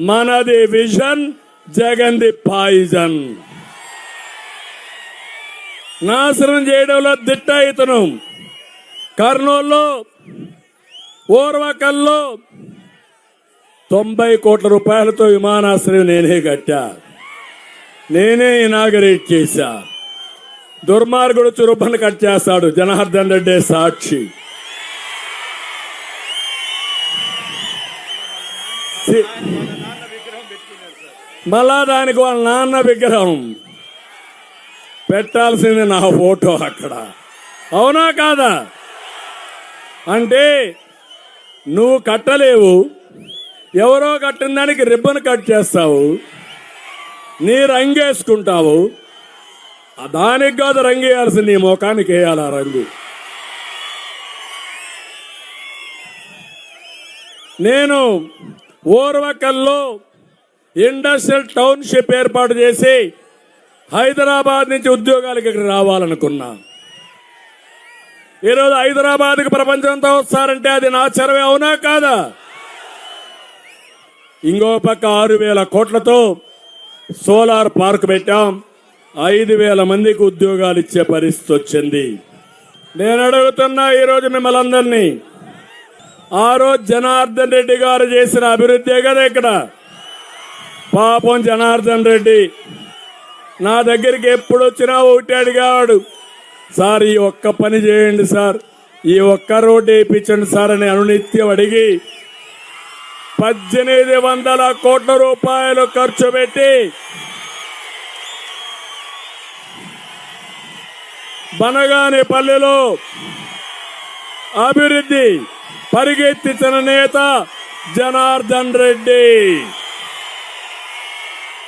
మనది vision జగన్ది poison. నాశనం చేయడంలో దిట్ట ఇతను. కర్నూలులో ఓర్వకల్లో తొంభై కోట్ల రూపాయలతో విమానాశ్రయం నేనే కట్టా. నేనే ఇనాగరేట్ చేశా. దుర్మార్గుడు చురుబ్బను కట్ చేస్తాడు జనార్దన్ రెడ్డి సాక్షి. మళ్ళా దానికి వాళ్ళ నాన్న విగ్రహం. పెట్టాల్సింది నా ఫోటో అక్కడ. అవునా కాదా? అంటే నువ్వు కట్టలేవు. ఎవరో కట్టిన దానికి రిబ్బన్ కట్ చేస్తావు. నీ రంగేసుకుంటావు ఆ దానికి కాదు రంగు వేయాల్సింది నీ ముఖానికి వేయాలి ఆ రంగు. నేను ఓర్వకల్లో ఇండస్ట్రియల్ టౌన్షిప్ ఏర్పాటు చేసి హైదరాబాద్ నుంచి ఉద్యోగాలకు ఇక్కడ రావాలనుకున్నా. ఈరోజు హైదరాబాద్కి ప్రపంచంతో వస్తారంటే అది నా చరవే అవునా కాదా? ఇంకో పక్క ఆరు వేల కోట్లతో సోలార్ పార్క్ పెట్టాం. ఐదు వేల మందికి ఉద్యోగాలు ఇచ్చే పరిస్థితి వచ్చింది. నేను అడుగుతున్నా ఈరోజు మిమ్మల్ని అందరినీ ఆ రోజు జనార్దన్ రెడ్డి గారు చేసిన అభివృద్ధి కదా ఇక్కడ? పాపం జనార్దన్ రెడ్డి. నా దగ్గరికి ఎప్పుడు వచ్చినా ఒకటి అడిగాడు సార్ ఈ ఒక్క పని చేయండి సార్. ఈ ఒక్క రోడ్డు వేయించండి సార్ అని అనునిత్యం అడిగి పద్దెనిమిది వందల కోట్ల రూపాయలు ఖర్చు పెట్టి బనగాని పల్లెలో అభివృద్ధి పరిగెత్తించిన నేత జనార్దన్ రెడ్డి.